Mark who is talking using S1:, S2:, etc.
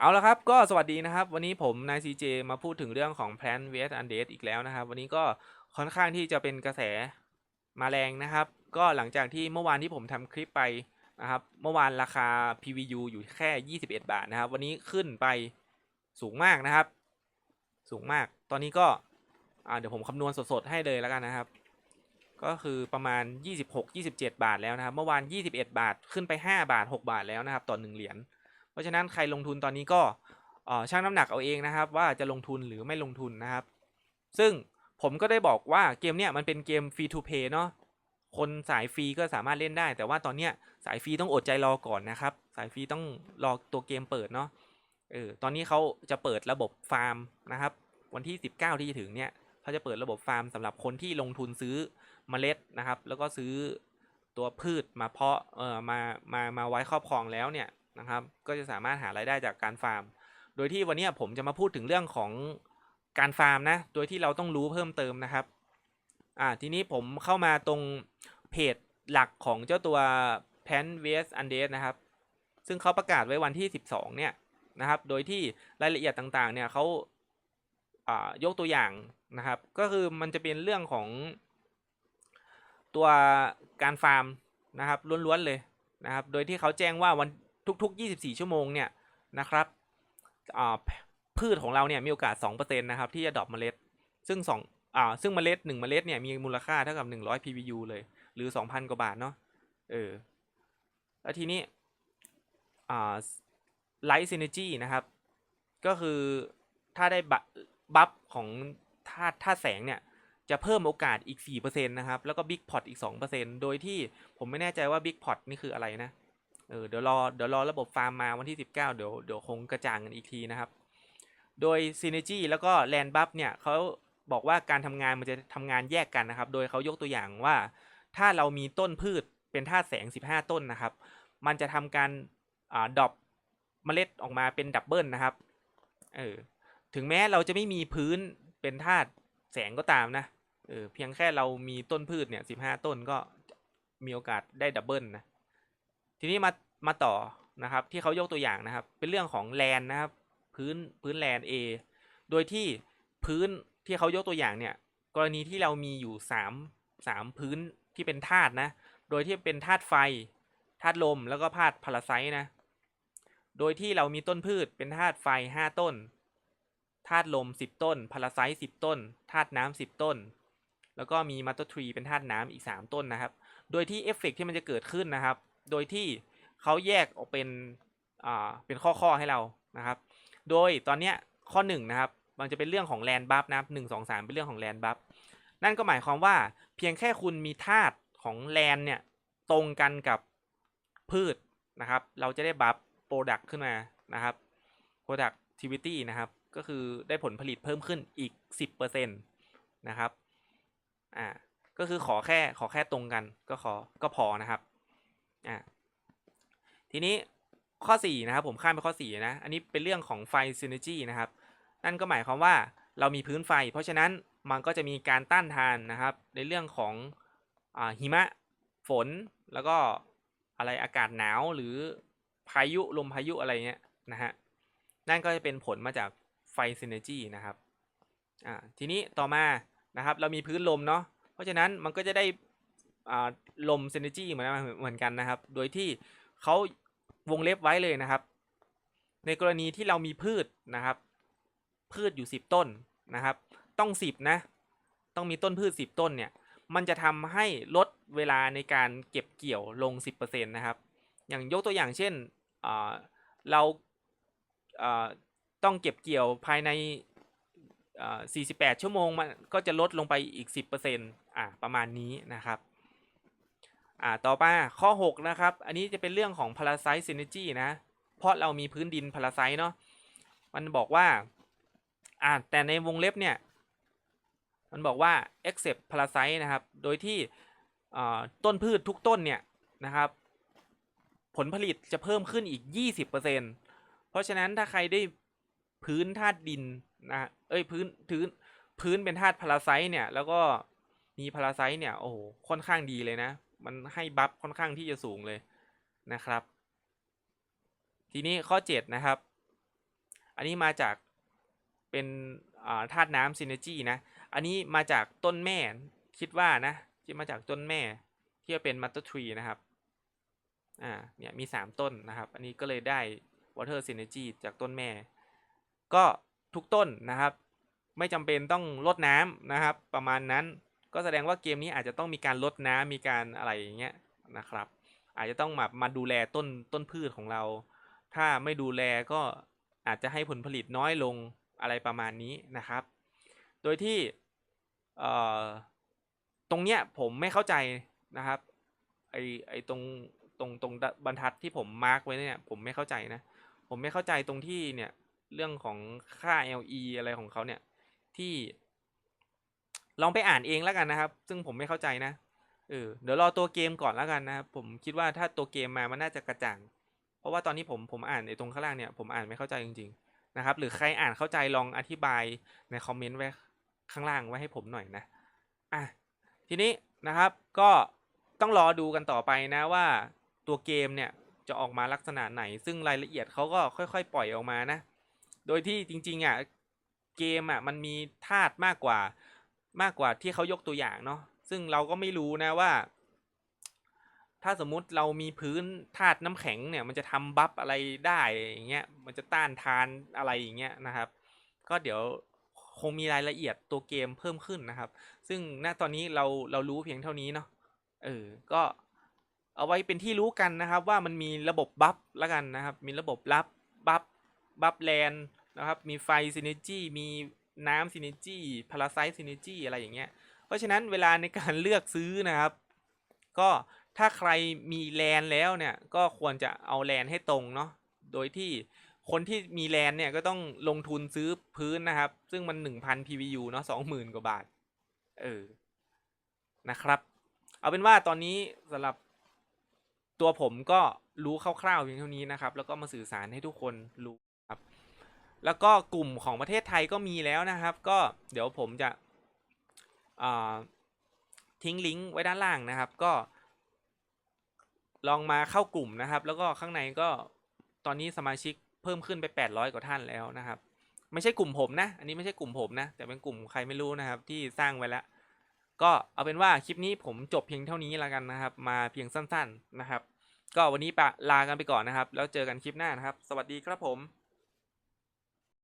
S1: เอาละครับก็สวัสดีนะครับ วันนี้ผมนายซีเจมาพูดถึงเรื่องของ Plan vs Undead อีกแล้วนะครับ วันนี้ก็ค่อนข้างที่จะเป็นกระแสมาแรงนะครับ ก็หลังจากที่เมื่อวานที่ผมทำคลิปไปนะครับ เมื่อวานราคา PVU อยู่แค่ 21 บาทนะครับ วันนี้ขึ้นไปสูงมากนะครับ สูงมาก ตอนนี้ก็เดี๋ยวผมคำนวณสดๆให้เลยแล้วกันนะครับ ก็คือประมาณ 26-27 บาทแล้วนะครับ เมื่อวาน 21 บาทขึ้นไป 5 บาท 6 บาทแล้วนะครับต่อ1เหรียญ ราะฉะนั้นใครลงทุนตอนนี้ก็เอ่อชั่งน้ำหนักเอาเองนะครับ ว่าจะลงทุนหรือไม่ลงทุนนะครับ ซึ่งผมก็ได้บอกว่าเกมเนี้ยมันเป็นเกมฟรีทูเพย์เนาะคนสายฟรีก็สามารถเล่นได้ แต่ว่าตอนเนี้ยสายฟรีต้องอดใจรอก่อนนะครับ สายฟรีต้องรอตัวเกมเปิดเนาะเออตอนนี้เขาจะเปิดระบบฟาร์มนะครับ วันที่ 19 ที่จะถึงเนี่ยเขาจะเปิดระบบฟาร์มสำหรับคนที่ลงทุนซื้อเมล็ดนะครับ แล้วก็ซื้อตัวพืชมาเพาะเอ่อมามามาไว้ครอบครองแล้วเนี่ย นะครับ ก็จะสามารถหารายได้จากการฟาร์ม โดยที่วันนี้ผมจะมาพูดถึงเรื่องของการฟาร์มนะ โดยที่เราต้องรู้เพิ่มเติมนะครับ อ่า ทีนี้ผมเข้ามาตรงเพจหลักของเจ้าตัว Pan vs Undead นะครับ ซึ่งเขาประกาศไว้วันที่ 12 เนี่ยนะครับ โดยที่รายละเอียดต่างๆ เนี่ยเขาอ่ายกตัวอย่างนะครับ ก็คือมันจะเป็นเรื่องของตัวการฟาร์มนะครับล้วนๆเลยนะครับ โดยที่เขาแจ้งว่าวัน ทุกๆ 24 ชั่วโมงเนี่ยนะครับพืชของเราเนี่ยมีโอกาส 2%นะครับที่จะดรอปเมล็ด ซึ่ง2อ่าซึ่งเมล็ด 1 เมล็ดเนี่ยมีมูลค่าเท่ากับ 100 PVU เลย หรือ 2,000 กว่าบาทเนาะเออแล้วทีนี้อ่าไลท์ซินเนจีนะครับ ก็คือถ้าได้บับัฟของธาตุธาตุแสงเนี่ยจะเพิ่มโอกาสอีก 4%นะครับ แล้วก็ Big Pot อีก 2%โดยที่ผมไม่แน่ใจว่า Big Pot นี่คืออะไรนะ เออเดี๋ยวรอเดี๋ยวรอระบบฟาร์มมาวันที่ 19 เดี๋ยวเดี๋ยวคงกระจ่างกันอีกทีนะครับ โดย Synergy แล้วก็ Land Buff เนี่ยเขาบอกว่าการทำงานมันจะทำงานแยกกันนะครับ โดยเขายกตัวอย่างว่า ถ้าเรามีต้นพืชเป็นธาตุแสง 15 ต้นนะครับ มันจะทำการอ่าดรอปเมล็ดออกมาเป็นดับเบิลนะครับเออถึงแม้เราจะไม่มีพื้นเป็นธาตุแสงก็ตามนะเออเพียงแค่เรามีต้นพืชเนี่ย15ต้นก็มีโอกาสได้ดับเบิลนะ ทีนี้มามาต่อนะครับ ที่เขายกตัวอย่างนะครับ เป็นเรื่องของแลนนะครับ พื้นพื้นแลน A โดยที่พื้นที่เขายกตัวอย่างเนี่ย กรณีที่เรามีอยู่สามสามพื้นที่เป็นธาตุนะ โดยที่เป็นธาตุไฟธาตุลมแล้วก็ธาตุพาราไซต์นะ โดยที่เรามีต้นพืชเป็นธาตุไฟห้าต้นธาตุลมสิบต้นพาราไซต์สิบต้นธาตุน้ำสิบต้น แล้วก็มีมัตเตอร์ทรีเป็นธาตุน้ำอีกสามต้นนะครับ โดยที่เอฟเฟกต์ที่มันจะเกิดขึ้นนะครับ โดยที่เขาแยกออกเป็นอ่าเป็นข้อๆให้เรานะครับ โดยตอนเนี้ยข้อหนึ่งนะครับมันจะเป็นเรื่องของแลนบัฟนะครับหนึ่งสองสามเป็นเรื่องของแลนบัฟนั่นก็หมายความว่าเพียงแค่คุณมีธาตุของแลนเนี่ยตรงกันกับพืชนะครับ เราจะได้บัฟโปรดักต์ขึ้นมานะครับ productivity นะครับ ก็คือได้ผลผลิตเพิ่มขึ้นอีก 10%นะครับ อ่า ก็คือขอแค่ขอแค่ตรงกันก็ขอก็พอนะครับ อ่าทีนี้ข้อ 4 นะครับ ผมข้ามไปข้อ 4 นะ อันนี้เป็นเรื่องของไฟ synergy นะครับ นั่นก็หมายความว่าเรามีพื้นไฟ เพราะฉะนั้นมันก็จะมีการต้านทานนะครับ ในเรื่องของอหิมะฝนแล้วก็อะไรอากาศหนาวหรือพายุลมพายุอะไรเงี้ยนะฮะนั่นก็จะเป็นผลมาจากไฟ synergy นะครับอ่าทีนี้ต่อมานะครับเรามีพื้นลมเนาะเพราะฉะนั้นมันก็จะได้ ลม synergy เหมือนเหมือนกันนะครับ โดยที่เขาวงเล็บไว้เลยนะครับ ในกรณีที่เรามีพืชนะครับ พืชอยู่ 10 ต้นนะครับ ต้อง 10 นะ ต้องมีต้นพืช 10 ต้นเนี่ย มันจะทำให้ลดเวลาในการเก็บเกี่ยวลง 10%นะครับ อย่างยกตัวอย่างเช่นเราต้องเก็บเกี่ยวภายในอ่า48 ชั่วโมงมันก็จะลดลงไปอีก 10%อ่าประมาณนี้นะครับ อ่าต่อมาข้อ 6 นะครับ อันนี้จะเป็นเรื่องของ parasite synergy นะ เพราะเรามีพื้นดิน parasite เนาะมันบอกว่าอ่าแต่ในวงเล็บเนี่ย มันบอกว่า except parasite นะครับ โดยที่อ่าต้นพืชทุกต้นเนี่ยนะครับ ผลผลิตจะเพิ่มขึ้นอีก 20%เพราะฉะนั้นถ้าใครได้พื้นธาตุดินนะเอ้ยพื้นพื้นพื้นเป็นธาตุพาราไซต์เนี่ย แล้วก็มีพาราไซต์เนี่ย โอ้โหค่อนข้างดีเลยนะ มันให้บัฟค่อนข้างที่จะสูงเลยนะครับ ทีนี้ข้อ 7 นะครับ อันนี้มาจากเป็นธาตุน้ำซินเนจีนะ อันนี้มาจากต้นแม่คิดว่านะที่มาจากต้นแม่ที่จะเป็นมัตเตอร์ทรีนะครับอ่าเนี่ยมีสามต้นนะครับ อันนี้ก็เลยได้ water synergy จากต้นแม่ ก็ทุกต้นนะครับ ไม่จำเป็นต้องลดน้ำนะครับ ประมาณนั้น ก็แสดงว่าเกมนี้อาจจะต้องมีการลดน้ำมีการอะไรอย่างเงี้ยนะครับ อาจจะต้องมามาดูแลต้นต้นพืชของเรา ถ้าไม่ดูแลก็อาจจะให้ผลผลิตน้อยลงอะไรประมาณนี้นะครับ โดยที่เอ่อตรงเนี้ยผมไม่เข้าใจนะครับไอไอตรงตรงตรงบรรทัดที่ผมมาร์กไว้เนี่ยผมไม่เข้าใจนะ ผมไม่เข้าใจตรงที่เนี่ยเรื่องของค่า LE อะไรของเขาเนี่ยที่ ลองไปอ่านเองแล้วกันนะครับ ซึ่งผมไม่เข้าใจนะเออเดี๋ยวรอตัวเกมก่อนแล้วกันนะครับผมคิดว่าถ้าตัวเกมมามันน่าจะกระจ่าง เพราะว่าตอนนี้ผมผมอ่านในตรงข้างล่างเนี่ยผมอ่านไม่เข้าใจจริงๆนะครับ หรือใครอ่านเข้าใจลองอธิบายในคอมเมนต์ไว้ข้างล่างไว้ให้ผมหน่อยนะอะทีนี้นะครับก็ต้องรอดูกันต่อไปนะว่าตัวเกมเนี่ยจะออกมาลักษณะไหน ซึ่งรายละเอียดเขาก็ค่อยๆ ปล่อยออกมานะ โดยที่จริงๆอะเกมอะมันมีธาตุมากกว่า มากกว่าที่เขายกตัวอย่างเนาะซึ่งเราก็ไม่รู้นะว่า ถ้าสมมุติเรามีพื้นธาตุน้ำแข็งเนี่ย มันจะทำบัฟอะไรได้อย่างเงี้ยมันจะต้านทานอะไรอย่างเงี้ยนะครับ ก็เดี๋ยวคงมีรายละเอียดตัวเกมเพิ่มขึ้นนะครับ ซึ่งณตอนนี้เราเรารู้เพียงเท่านี้เนาะเออก็เอาไว้เป็นที่รู้กันนะครับ ว่ามันมีระบบบัฟแล้วกันนะครับ มีระบบรับบัฟบัฟแลนนะครับ มีไฟซินเนจี้มี น้ำซินเนจี้พาราไซต์ซินเนจี้อะไรอย่างเงี้ย เพราะฉะนั้นเวลาในการเลือกซื้อนะครับ ก็ถ้าใครมีแลนแล้วเนี่ย ก็ควรจะเอาแลนให้ตรงเนาะ โดยที่คนที่มีแลนเนี่ยก็ต้องลงทุนซื้อพื้นนะครับ ซึ่งมัน 1,000 PVU เนาะ20,000 กว่าบาท เออ นะครับ เอาเป็นว่าตอนนี้สำหรับตัวผมก็รู้คร่าวๆเพียงเท่านี้นะครับ แล้วก็มาสื่อสารให้ทุกคนรู้ แล้วก็กลุ่มของประเทศไทยก็มีแล้วนะครับ ก็เดี๋ยวผมจะทิ้งลิงก์ไว้ด้านล่างนะครับ ก็ ลองมาเข้ากลุ่มนะครับ แล้วก็ข้างในก็ตอนนี้สมาชิกเพิ่มขึ้นไป 800 กว่าท่านแล้วนะครับ ไม่ใช่กลุ่มผมนะ อันนี้ไม่ใช่กลุ่มผมนะ แต่เป็นกลุ่มใครไม่รู้นะครับ ที่สร้างไว้แล้ว ก็เอาเป็นว่าคลิปนี้ผมจบเพียงเท่านี้แล้วกันนะครับ มาเพียงสั้น ๆนะครับ ก็วันนี้ปะลากันไปก่อนนะครับ แล้วเจอกันคลิปหน้านะครับ สวัสดีครับผม